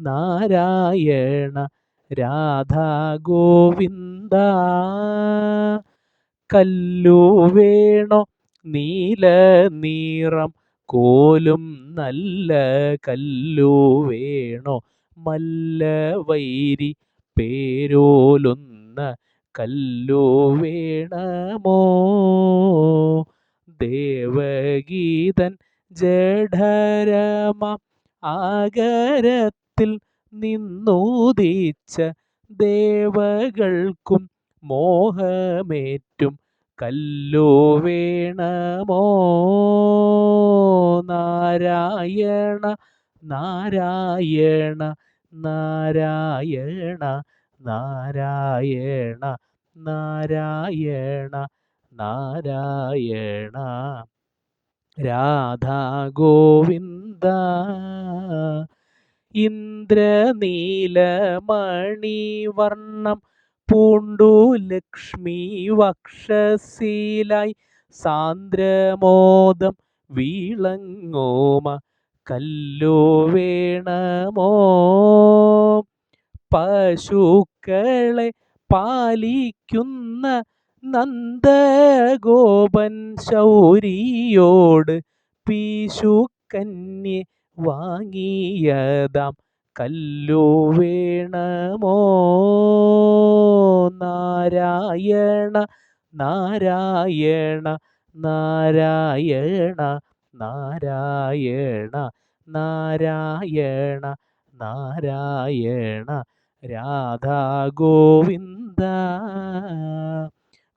നാരായണ രാധാ ഗോവിന്ദ കല്ലു വേണോ നീല നീറം കോലും നല്ല കല്ലു വേണോ മല്ല വൈരി പേരോലുന്ന കല്ലു വേണമോ? ദേവഗീതൻ ജഡരമ ജഠരമ ആകരത്തിൽ നിന്നുദിച്ച ദേവകൾക്കും മോഹമേറ്റും കല്ലു വേണമോ? നാരായണ നാരായണ നാരായണ നാരായണ നാരായണ നാരായണ. രാധാ ഗോവിന്ദ ഇന്ദ്രനീലമണിവർണം പൂണ്ടു ലക്ഷ്മി വക്ഷശീലായി. സാന്ദ്രമോദം വീളങ്ങോമ കല്ലോ വേണമോ? പശുക്കളെ പാലിക്കുന്ന നന്ദഗോപൻ ശൗരിയോട് പീശുക്കന്യെ വാങ്ങിയതാം. കല്ലു വേണമോ? നാരായണ നാരായണ നാരായണ നാരായണ നാരായണ നാരായണ രാധാ ഗോവിന്ദ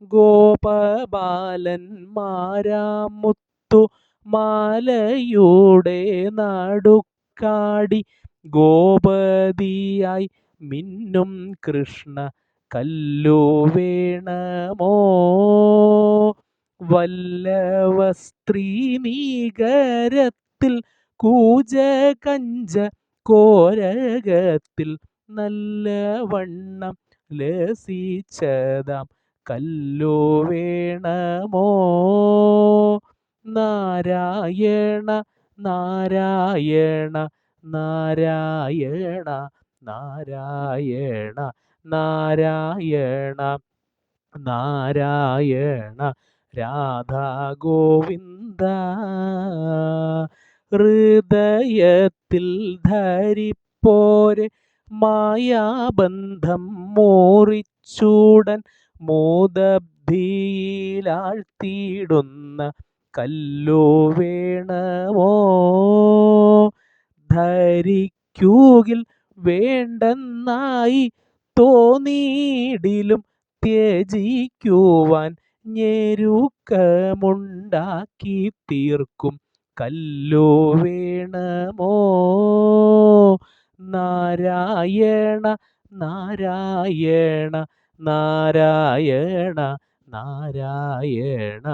ഗോപബാലന്മാരാമുത്തു മാലയുടെ നടുക്കാടി ഗോപതിയായി മിന്നും കൃഷ്ണ കല്ലു വേണമോ? വല്ലവ സ്ത്രീ നീകരത്തിൽ കൂജ കഞ്ച കോരകത്തിൽ നല്ല വണ്ണം ലസിച്ചതാം കല്ലു വേണമോ? നാരായണ നാരായണ നാരായണ നാരായണ നാരായണ നാരായണ രാധാ ഗോവിന്ദ ഹൃദയത്തിൽ ധരിപ്പോരെ മായാബന്ധം മോറിച്ചൂടൻ മോദബ്ധിയിലാഴ്ത്തിയിടുന്ന കല്ലു വേണമോ? ധരിക്കൂകിൽ വേണ്ടെന്നായി തോന്നിയിടിലും ത്യജിക്കുവാൻ ഞെരുക്കമുണ്ടാക്കി തീർക്കും. കല്ലു വേണമോ? നാരായണ നാരായണ നാരായണ നാരായണ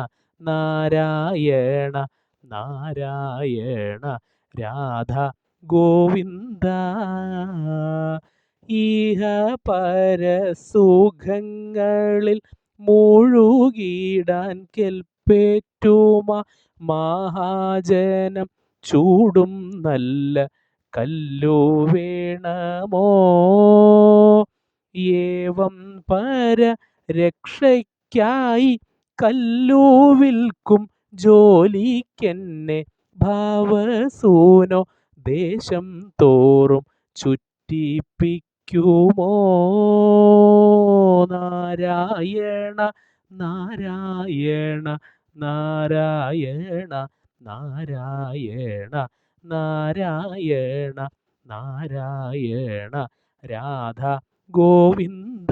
നാരായണ നാരായണ രാധ ഗോവിന്ദ. ഇഹ പരസുഖങ്ങളിൽ മുഴുകിടാൻ കെൽപ്പേറ്റുമ മഹാജനം ചൂടും നല്ല കല്ലു വേണമോ? ഏവം പര രക്ഷയ്ക്കായി കല്ലു വിൽക്കും ജോലിക്കെന്നെ ഭാവസൂനോ ദേശം തോറും ചുറ്റിപ്പിക്കുമോ? നാരായണ നാരായണ നാരായണ നാരായണ നാരായണ നാരായണ രാധ ഗോവിന്ദ.